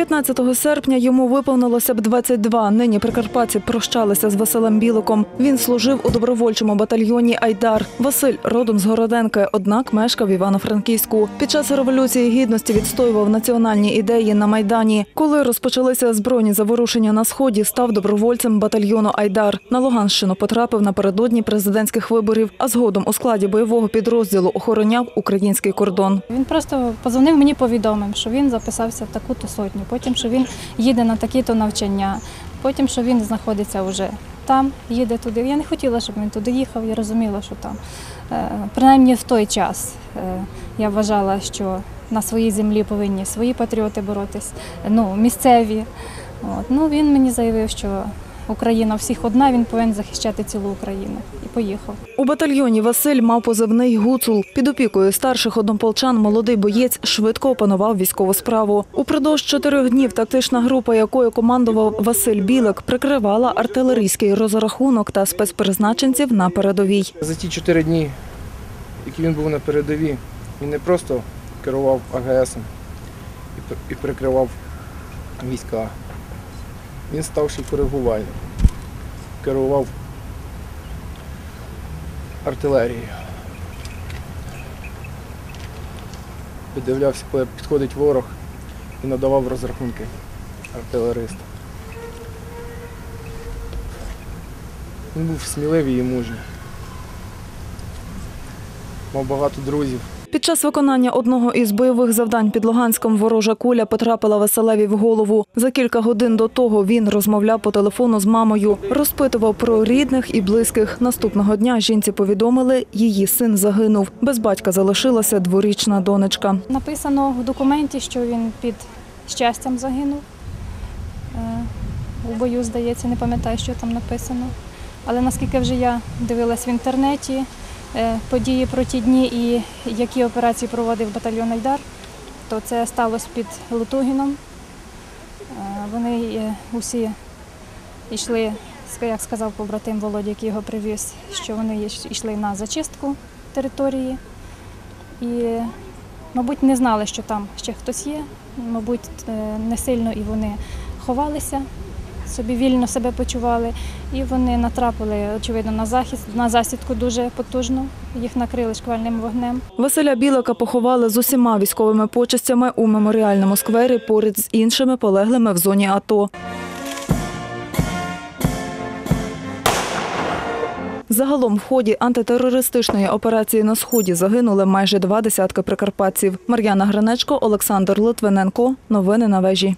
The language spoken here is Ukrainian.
15 серпня йому виповнилося б 22. Нині прикарпатці прощалися з Василем Біликом. Він служив у добровольчому батальйоні Айдар. Василь родом з Городенки, однак мешкав Івано-Франківську. Під час революції гідності відстоював національні ідеї на майдані. Коли розпочалися збройні заворушення на сході, став добровольцем батальйону Айдар. На Луганщину потрапив напередодні президентських виборів, а згодом у складі бойового підрозділу охороняв український кордон. Він просто позвонив мені, повідомив, що він записався в таку-то сотню, потім, що він їде на такі-то навчання, потім, що він знаходиться вже там, їде туди. Я не хотіла, щоб він туди їхав, я розуміла, що там. Е, Принаймні в той час е, я вважала, що на своїй землі повинні свої патріоти боротись, ну, місцеві. От. Ну, він мені заявив, що Україна всіх одна, він повинен захищати цілу Україну. І поїхав. У батальйоні Василь мав позивний гуцул. Під опікою старших однополчан молодий боєць швидко опанував військову справу. Упродовж чотирьох днів тактична група, якою командував Василь Білик, прикривала артилерійський розрахунок та спецпризначенців на передовій. За ті чотири дні, які він був на передовій, він не просто керував АГСом і і прикривав війська. Він став коригувальним. Керував артилерією. Піддивлявся, коли підходить ворог і надавав розрахунки артилеристам. Він був сміливий і мужній. Мав багато друзів. Під час виконання одного із бойових завдань під Луганськом ворожа куля потрапила Василеві в голову. За кілька годин до того він розмовляв по телефону з мамою, розпитував про рідних і близьких. Наступного дня жінці повідомили, її син загинув. Без батька залишилася дворічна донечка. Написано в документі, що він під щастям загинув. Е, У бою, здається, не пам'ятаю, що там написано. Але наскільки вже я дивилась в інтернеті події про ті дні і які операції проводив батальйон Айдар, то це сталося під Лутугіном. Е, Вони е, усі йшли, як сказав побратим Володя, який його привіз, що вони йшли на зачистку території. І Мабуть, не знали, що там ще хтось є. Мабуть, е, не сильно і вони ховалися, собі вільно себе почували. І вони натрапили, очевидно, на захист, на засідку дуже потужно. Їх накрили шквальним вогнем. Василя Білика поховали з усіма військовими почестями у меморіальному сквері поряд з іншими полеглими в зоні АТО. Загалом в ході антитерористичної операції на сході загинули майже два десятки прикарпатців. Мар'яна Гранечко, Олександр Литвиненко. Новини на вежі.